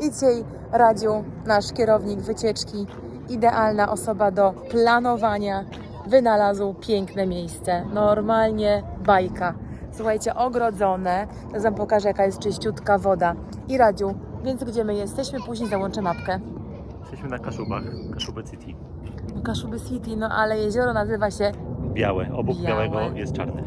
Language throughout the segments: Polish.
I dzisiaj Radziu, nasz kierownik wycieczki, idealna osoba do planowania, wynalazł piękne miejsce. Normalnie bajka. Słuchajcie, ogrodzone. Teraz Wam pokażę, jaka jest czyściutka woda. I Radziu, więc gdzie my jesteśmy? Później załączę mapkę. Jesteśmy na Kaszubach, Kaszubę City. Kaszuby City, no ale jezioro nazywa się Białe, obok Białe. białego jest czarny.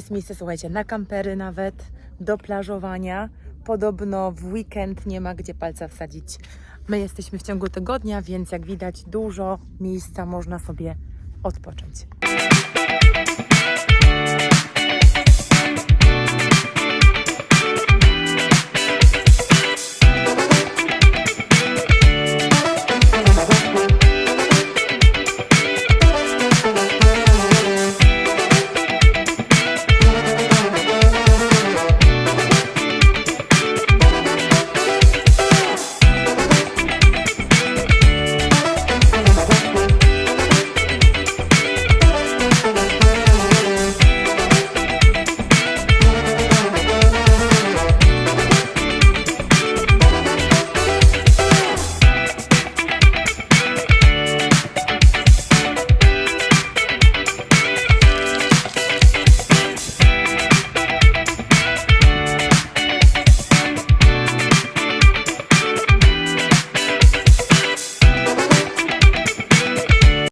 Jest miejsce, słuchajcie, na kampery nawet, do plażowania. Podobno w weekend nie ma gdzie palca wsadzić. My jesteśmy w ciągu tygodnia, więc jak widać, dużo miejsca można sobie odpocząć.